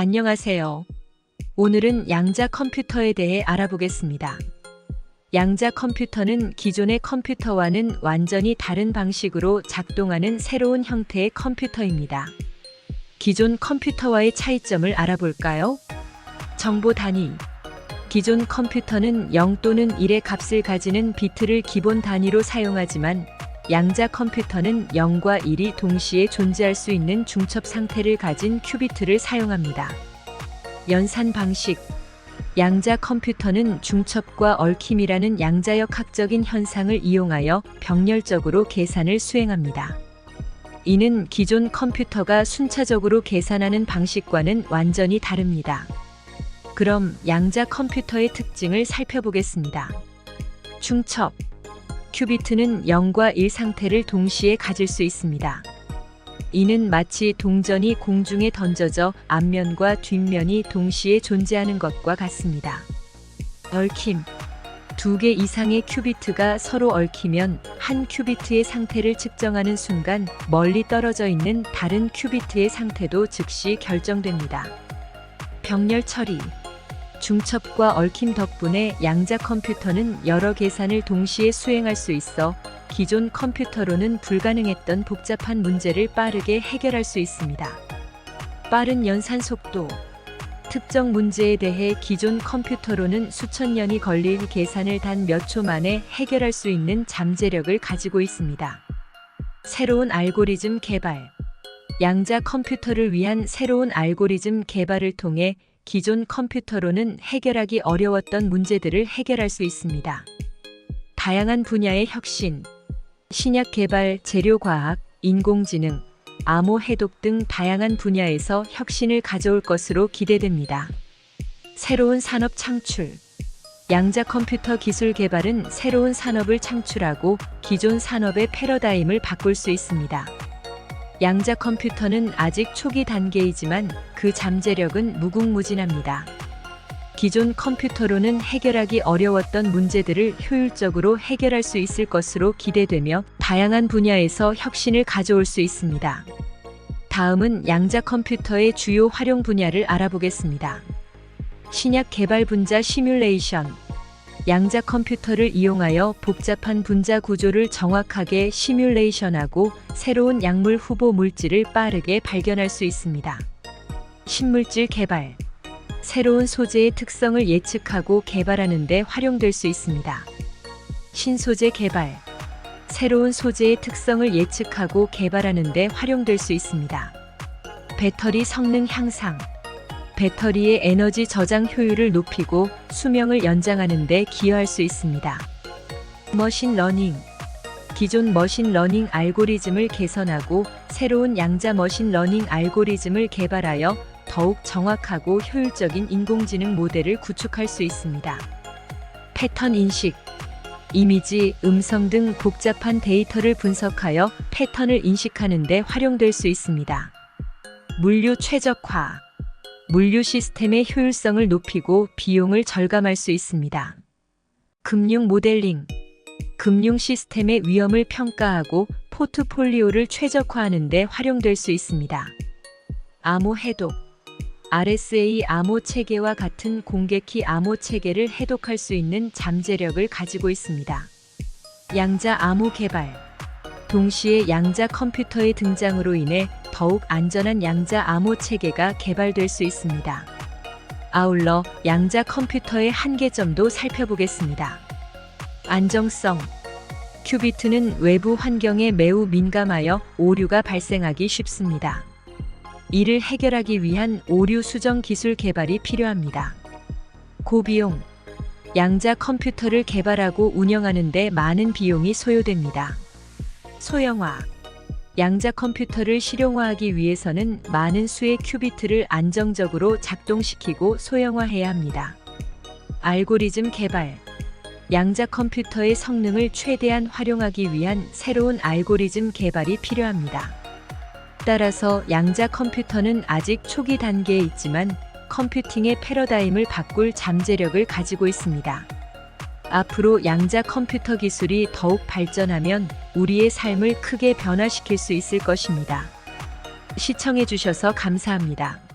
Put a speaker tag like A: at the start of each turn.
A: 안녕하세요. 오늘은 양자 컴퓨터에 대해 알아보겠습니다. 양자 컴퓨터는 기존의 컴퓨터와는 완전히 다른 방식으로 작동하는 새로운 형태의 컴퓨터입니다. 기존 컴퓨터와의 차이점을 알아볼까요? 정보 단위. 기존 컴퓨터는 0 또는 1의 값을 가지는 비트를 기본 단위로 사용하지만 양자 컴퓨터는 0과 1이 동시에 존재할 수 있는 중첩 상태를 가진 큐비트를 사용합니다. 연산 방식 양자 컴퓨터는 중첩과 얽힘이라는 양자역 학적인 현상을 이용하여 병렬적으로 계산을 수행합니다. 이는 기존 컴퓨터가 순차적으로 계산하는 방식과는 완전히 다릅니다. 그럼 양자 컴퓨터의 특징을 살펴보겠습니다. 중첩 큐비트는 0과 1 상태를 동시에 가질 수 있습니다. 이는 마치 동전이 공중에 던져져 앞면과 뒷면이 동시에 존재하는 것과 같습니다. 얽힘 두 개 이상의 큐비트가 서로 얽히면 한 큐비트의 상태를 측정하는 순간 멀리 떨어져 있는 다른 큐비트의 상태도 즉시 결정됩니다. 병렬 처리 중첩과 얽힘 덕분에 양자 컴퓨터는 여러 계산을 동시에 수행할 수 있어 기존 컴퓨터로는 불가능했던 복잡한 문제를 빠르게 해결할 수 있습니다. 빠른 연산 속도 특정 문제에 대해 기존 컴퓨터로는 수천 년이 걸릴 계산을 단 몇 초 만에 해결할 수 있는 잠재력을 가지고 있습니다. 새로운 알고리즘 개발 양자 컴퓨터를 위한 새로운 알고리즘 개발을 통해 기존 컴퓨터로는 해결하기 어려웠던 문제들을 해결할 수 있습니다. 다양한 분야의 혁신, 신약 개발, 재료과학, 인공지능, 암호 해독 등 다양한 분야에서 혁신을 가져올 것으로 기대됩니다. 새로운 산업 창출 양자 컴퓨터 기술 개발은 새로운 산업을 창출하고 기존 산업의 패러다임을 바꿀 수 있습니다. 양자 컴퓨터는 아직 초기 단계이지만 그 잠재력은 무궁무진합니다. 기존 컴퓨터로는 해결하기 어려웠던 문제들을 효율적으로 해결할 수 있을 것으로 기대되며 다양한 분야에서 혁신을 가져올 수 있습니다. 다음은 양자 컴퓨터의 주요 활용 분야를 알아보겠습니다. 신약 개발 분자 시뮬레이션 양자 컴퓨터를 이용하여 복잡한 분자 구조를 정확하게 시뮬레이션하고 새로운 약물 후보 물질을 빠르게 발견할 수 있습니다. 신물질 개발 새로운 소재의 특성을 예측하고 개발하는 데 활용될 수 있습니다. 신소재 개발 새로운 소재의 특성을 예측하고 개발하는 데 활용될 수 있습니다. 배터리 성능 향상 배터리의 에너지 저장 효율을 높이고 수명을 연장하는 데 기여할 수 있습니다. 머신 러닝 기존 머신 러닝 알고리즘을 개선하고 새로운 양자 머신 러닝 알고리즘을 개발하여 더욱 정확하고 효율적인 인공지능 모델을 구축할 수 있습니다. 패턴 인식 이미지, 음성 등 복잡한 데이터를 분석하여 패턴을 인식하는 데 활용될 수 있습니다. 물류 최적화 물류 시스템의 효율성을 높이고 비용을 절감할 수 있습니다. 금융 모델링 금융 시스템의 위험을 평가하고 포트폴리오를 최적화하는 데 활용될 수 있습니다. 암호 해독 RSA 암호 체계와 같은 공개키 암호 체계를 해독할 수 있는 잠재력을 가지고 있습니다. 양자 암호 개발 동시에 양자 컴퓨터의 등장으로 인해 더욱 안전한 양자 암호 체계가 개발될 수 있습니다. 아울러 양자 컴퓨터의 한계점도 살펴보겠습니다. 안정성 큐비트는 외부 환경에 매우 민감하여 오류가 발생하기 쉽습니다. 이를 해결하기 위한 오류 수정 기술 개발이 필요합니다. 고비용 양자 컴퓨터를 개발하고 운영하는 데 많은 비용이 소요됩니다. 소형화 양자 컴퓨터를 실용화하기 위해서는 많은 수의 큐비트를 안정적으로 작동시키고 소형화해야 합니다. 알고리즘 개발 양자 컴퓨터의 성능을 최대한 활용하기 위한 새로운 알고리즘 개발이 필요합니다. 따라서 양자 컴퓨터는 아직 초기 단계에 있지만 컴퓨팅의 패러다임을 바꿀 잠재력을 가지고 있습니다. 앞으로 양자 컴퓨터 기술이 더욱 발전하면 우리의 삶을 크게 변화시킬 수 있을 것입니다. 시청해주셔서 감사합니다.